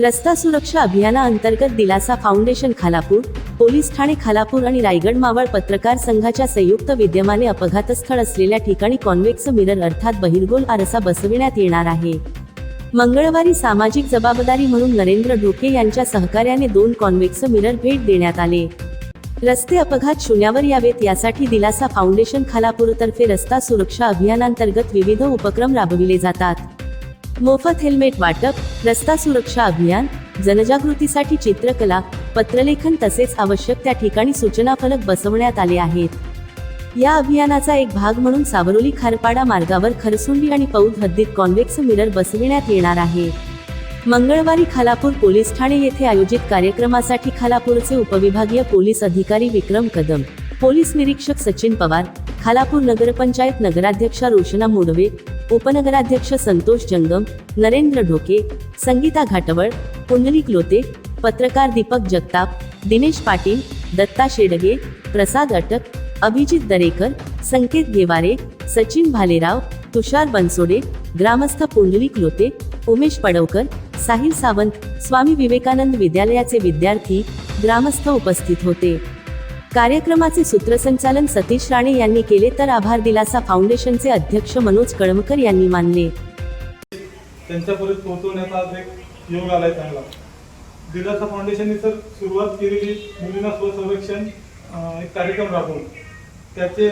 रस्ता सुरक्षा अभियानाअंतर्गत दिलासा फाउंडेशन खालापूर पोलीस ठाणे खालापूर आणि रायगड मावळ पत्रकार संघाच्या संयुक्त विद्यमाने अपघातस्थळ असलेल्या ठिकाणी कॉन्व्हेक्स मिरर अर्थात बहिर्गोल आरसा बसविण्यात येणार आहे. मंगळवारी सामाजिक जबाबदारी म्हणून नरेंद्र ढोके यांच्या सहकार्याने दोन कॉन्व्हेक्स मिरर भेट देण्यात आले. रस्ते अपघात शून्यावर यावेत यासाठी दिलासा फाउंडेशन खालापूरतर्फे रस्ता सुरक्षा अभियानांतर्गत विविध उपक्रम राबविले जातात. मोफत हेल्मेट वाटप रस्ता सुरक्षा अभियान जनजागृतीसाठी चित्रकला पत्रलेखन तसेच आवश्यक त्या ठिकाणी सूचना फलक बसवण्यात आले आहेत. या अभियानाचा एक भाग म्हणून सावरोली खारपाडा मार्गावर खरसुंडी आणि पौध हद्दीत कॉन्व्हेक्स मिरर बसविण्यात येणार आहे. मंगळवारी खालापूर पोलीस ठाणे येथे आयोजित कार्यक्रमासाठी खालापूरचे उपविभागीय पोलीस अधिकारी विक्रम कदम पोलीस निरीक्षक सचिन पवार खालापूर नगरपंचायत नगराध्यक्षा रोशना मोडवे उपनगराध्यक्ष संतोष जंगम नरेंद्र ढोके संगीता घाटवळ पुंडलिक लोते पत्रकार दीपक जगताप दिनेश पाटील दत्ता शेडगे प्रसाद अटक अभिजित दरेकर संकेत गेवारे सचिन भालेराव तुषार बनसोडे ग्रामस्थ पुंडलिक लोते उमेश पडवकर साहिल सावंत स्वामी विवेकानंद विद्यालयाचे विद्यार्थी ग्रामस्थ उपस्थित होते. कार्यक्रमाचे सूत्रसंचालन सतीश राणे यांनी केले तर आभार दिलासा फाउंडेशनचे अध्यक्ष मनोज कळमकर यांनी मानले. त्यांच्यापर्यंत पोहोचवण्याचा आज एक योग आलाय चांगला दिलासा फाउंडेशनने सर सुरुवात केलेली मुलींना स्वसंरक्षण एक कार्यक्रम राबवून. त्याचे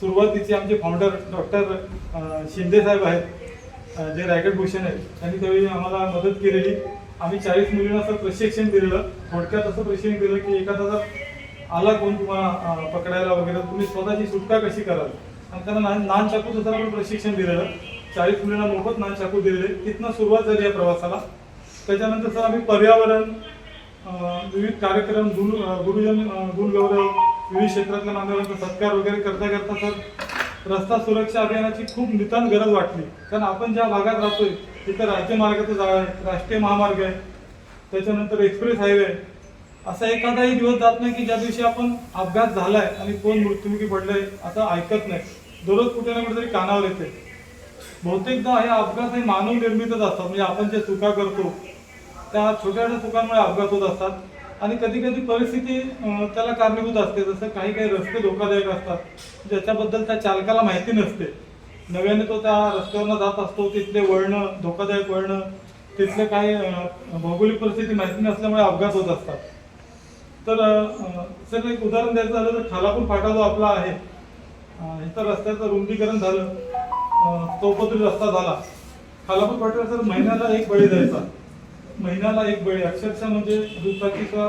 सुरुवातीचे आमचे फाउंडर डॉक्टर शिंदे साहेब आहेत जे रायगड भूषण आहेत त्यांनी त्यावेळी आम्हाला मदत केलेली. आम्ही चाळीस मुलींना असं प्रशिक्षण दिलेलं. थोडक्यात असं प्रशिक्षण दिलं की एखादा तासात आला कोण तुम्हाला पकडायला वगैरे तुम्ही स्वतःची सुटका कशी कराल? आणि त्यांना नान नान चाकूचं आपण प्रशिक्षण दिलेलं. चाळीस मुलींना मोफत नान चाकू दिलेले. तिथनं सुरुवात झाली या प्रवासाला. त्याच्यानंतर सर आम्ही पर्यावरण विविध कार्यक्रम गुरु गुरुजन गुणगौरव विविध क्षेत्रातल्या मान्यवरांचा सत्कार वगैरे करता करता सर रस्ता सुरक्षा अभियानाची खूप नितांत गरज वाटली. कारण आपण ज्या भागात राहतोय तिथं राज्यमार्गाचं जागा आहे राष्ट्रीय महामार्ग आहे. त्याच्यानंतर एक्सप्रेस हायवे आहे. असा एखादाही दिवस जात नाही की ज्या दिवशी आपण अपघात झालाय आणि कोण मृत्युमुखी पडलंय असं ऐकत नाही. दररोज कुठे ना कुठेतरी कानावर येते. बहुतेकदा हे अपघात हे मानव निर्मितच असतात. म्हणजे आपण जे चुका करतो त्या छोट्या छोट्या चुकांमुळे अपघात होत असतात. आणि कधी कधी परिस्थिती त्याला कारणीभूत असते. जसं काही काही रस्ते धोकादायक असतात. ज्याच्याबद्दल त्या चालकाला माहिती नसते. नव्याने तो त्या रस्त्यावरनं जात असतो. तिथले वळणं धोकादायक वळणं तिथले काही भौगोलिक परिस्थिती माहिती नसल्यामुळे अपघात होत असतात. तर सर एक उदाहरण द्यायचं झालं तर खालापूर फाटा जो आपला आहे इथं रस्त्याचं रुंदीकरण झालं अं, चौपदरी रस्ता झाला. खालापूर फाट्यावर सर महिन्याला एक बळी द्यायचा. महिन्याला एक बळी अक्षरशः म्हणजे दुचाकीचा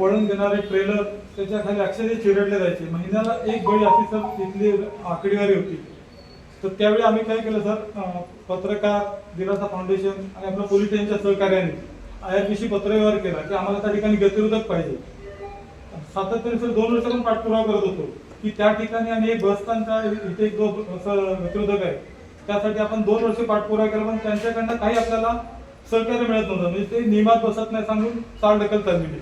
वळण देणारे ट्रेलर त्याच्याखाली अक्षरशः चिरडले जायचे. महिन्याला एक बळी अशी सर तिथली आकडेवारी होती. तर त्यावेळी आम्ही काय केलं सर पत्रकार दिरासा फाउंडेशन आणि आपल्या पोलीस यांच्या सहकार्याने आयातविषयी पत्रव्यवहार केला की आम्हाला त्या ठिकाणी गतिरोधक पाहिजे. सातत्याने सर दोन वर्ष आपण पाठपुरावा करत होतो की त्या ठिकाणी आणि एक बस स्थानचा इथे एक जो असं गतिरोधक आहे त्यासाठी आपण दोन वर्ष पाठपुरावा केला पण त्यांच्याकडनं काही आपल्याला सहकार्य मिळत नव्हतं. म्हणजे ते नियमात बसत नाही सांगून चाल ढकल चाललेली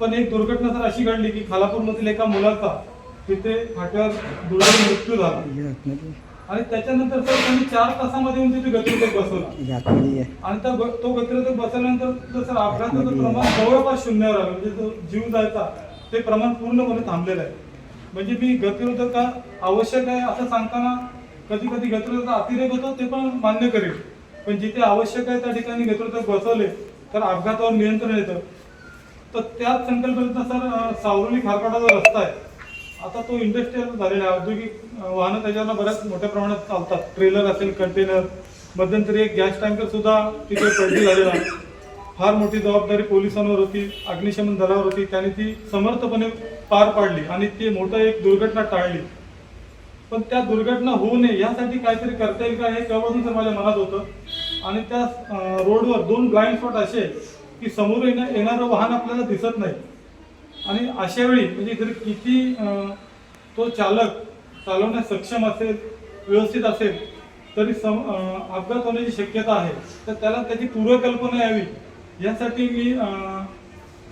पण एक दुर्घटना सर अशी घडली की खालापूरमधील एका मुलाचा तिथे फाट्यावर दुर्दैवी मृत्यू झाला. आणि त्याच्यानंतर सर त्यांनी चार तासामध्ये येऊन तिथे गतिरोधक बसवला. आणि त्या तो गतिरोधक बसवल्यानंतर सर अपघाताचं प्रमाण जवळपास शून्यावर आलं. म्हणजे जो जीव जायचा ते प्रमाण पूर्णपणे थांबलेलं आहे. म्हणजे मी गतिरोधक आवश्यक आहे असं सांगताना कधी कधी गतिरोधक अतिरेक होतो ते पण मान्य करेल. पण जिथे आवश्यक आहे त्या ठिकाणी गतिरोधक बसवले तर अपघातावर नियंत्रण येतं. तर त्याच संकल्पनेचा सर खारपाडा जो रस्ता आहे. आता तो इंडस्ट्रियल झालेला आहे. औद्योगिक वाहनं त्याच्यावर बऱ्याच मोठ्या प्रमाणात चालतात. ट्रेलर असेल कंटेनर मध्यंतरी एक गॅस टँकर सुद्धा तिथे पडली झालेला फार मोठी जबाबदारी पोलिसांवर होती अग्निशमन दलावर होती. त्याने ती समर्थपणे पार पाडली आणि ती मोठं एक दुर्घटना टाळली. पण त्या दुर्घटना होऊ नये यासाठी काहीतरी करता येईल का हे केव्हापासून तर माझ्या मनात होतं. आणि त्या रोडवर दोन ब्लाइंड स्पॉट असे की समोर येणं येणारं वाहन आपल्याला दिसत नाही. आणि अशा वेळी म्हणजे जर किती तो चालक चालवण्यास सक्षम असेल व्यवस्थित असेल तरी सम अपघात होण्याची शक्यता आहे तर त्याला त्याची पूर्वकल्पना यावी. यासाठी मी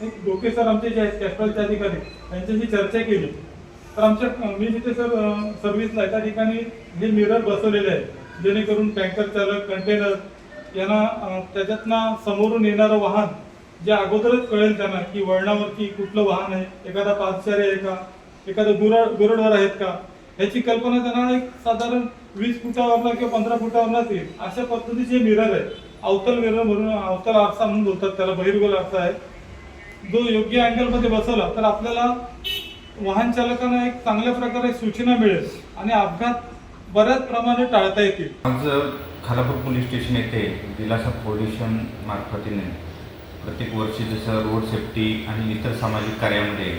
एक डोके सर आमचे जे आहेत कॅस्ट्रॉलचे अधिकारी त्यांच्याशी चर्चा केली. तर आमच्या मी जिथे सर सर्व्हिसला त्या ठिकाणी हे मिरर बसवलेले आहेत जेणेकरून टँकर चालक कंटेनर यांना त्याच्यातनं समोरून येणारं वाहन जे अगोदरच कळेल त्यांना की वळणावरती कुठलं वाहन आहे एखादा पादचारी आहे का एखादं गुरड गुरडवर आहेत का ह्याची कल्पना त्यांना एक साधारण वीस फुटावरला किंवा पंधरा फुटावरलाच येईल. अशा पद्धतीचे मिरर आहे अवतल मिरर म्हणून अवतल आरसा म्हणून बोलतात त्याला बहिर्गोल आरसा आहे. जो योग्य अँगलमध्ये बसवला तर आपल्याला वाहन चालकांना एक चांगल्या प्रकारे सूचना मिळेल आणि अपघात बऱ्याच प्रमाणे टाळता येतील. आज खालापूर पोलीस स्टेशन येथे दिलासा पोलिशन मार्फतीने प्रत्येक वर्षी जसं रोड सेफ्टी आणि इतर सामाजिक कार्यामध्ये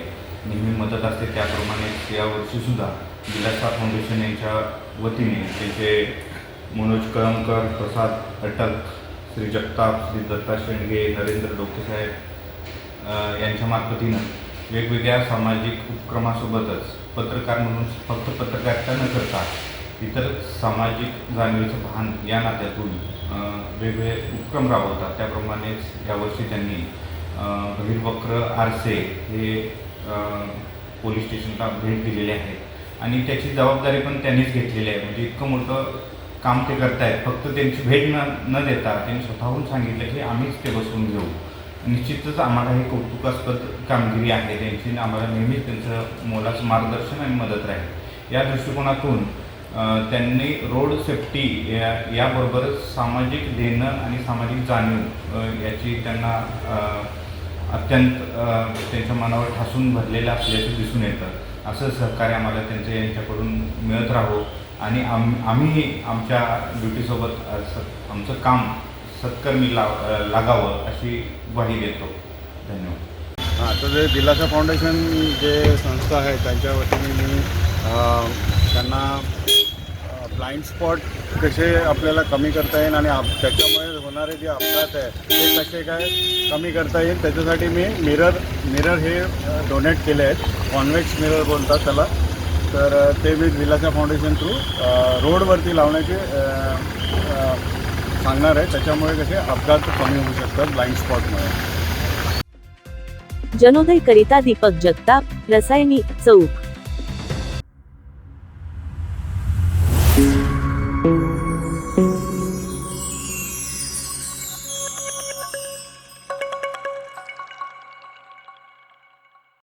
नेहमी मदत असते त्याप्रमाणेच यावर्षीसुद्धा दिलासा फाउंडेशन यांच्या वतीने त्यांचे मनोज कळमकर प्रसाद अटक श्री जगताप श्री दत्ता शेंडगे नरेंद्र डोकेसाहेब यांच्या मार्फतीनं वेगवेगळ्या सामाजिक उपक्रमासोबतच पत्रकार म्हणून फक्त पत्रकारिता न करता इतर सामाजिक जाणीवेचं भान या नात्यातून वेगवेगळे उपक्रम राबवतात. त्याप्रमाणेच यावर्षी त्यांनी अ, बहिर्वक्र आरसे हे पोलीस स्टेशनला भेट दिलेली आहे. आणि त्याची जबाबदारी पण त्यांनीच घेतलेली आहे. म्हणजे इतकं मोठं काम ते करतायत. फक्त त्यांची भेट न न देता त्यांनी स्वतःहून सांगितलं की आम्हीच ते बसवून घेऊ. निश्चितच आम्हाला हे कौतुकास्पद कामगिरी आहे. त्यांची आम्हाला नेहमीच त्यांचं मोलाचं मार्गदर्शन आणि मदत राहील. या दृष्टिकोनातून त्यांनी रोड सेफ्टी या याबरोबरच सामाजिक देणं आणि सामाजिक जाणीव याची त्यांना अत्यंत त्यांच्या मनावर ठासून भरलेलं असल्याचं दिसून येतं. असं सहकार्य आम्हाला त्यांचं यांच्याकडून मिळत राहो. आणि आम आम्हीही आमच्या ड्युटीसोबत स- आमचं काम सत्कर्मी लाव लागावं अशी ग्वाही देतो. धन्यवाद. हां तर जे दिलासा फाउंडेशन जे संस्था आहे त्यांच्या वतीने मी त्यांना ब्लाइंड स्पॉट कसे आपल्याला कमी करता येईल आणि आप त्याच्यामुळे होणारे जे अपघात आहे ते कसे काय कमी करता येईल त्याच्यासाठी मी मिरर मिरर हे डोनेट केले आहेत. कॉन्व्हेक्स मिरर बोलतात त्याला. तर ते मी दिलासा फाउंडेशन थ्रू रोडवरती लावण्याचे सांगणार आहे. त्याच्यामुळे कसे अपघात कमी होऊ शकतात ब्लाइंड स्पॉटमुळे जनोदय करिता दीपक जगताप रसायनी चौक.